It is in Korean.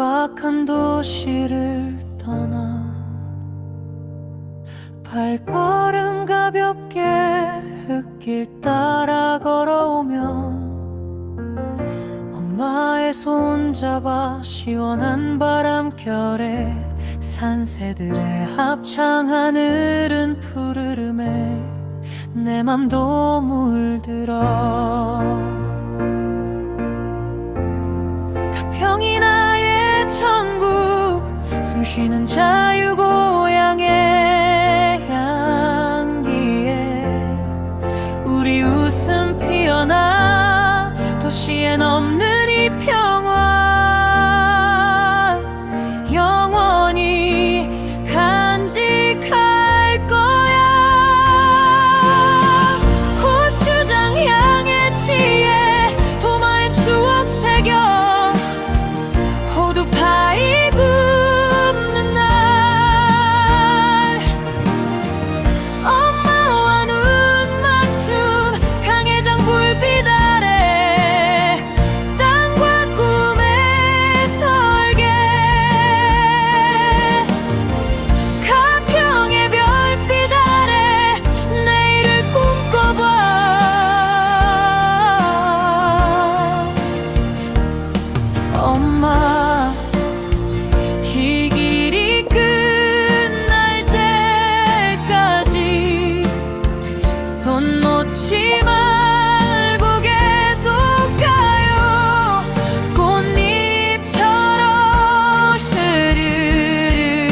척박한 도시를 떠나 발걸음 가볍게 흙길 따라 걸어오면 엄마의 손 잡아 시원한 바람결에 산새들의 합창 하늘은 푸르름에 내 맘도 물들어. 가평이 나의 천국 숨쉬는 자유 고향의 향기에 우리 웃음 피어나 도시엔 없는 엄마 이 길이 끝날 때까지 손 놓지 말고 계속 가요. 꽃잎처럼 스르르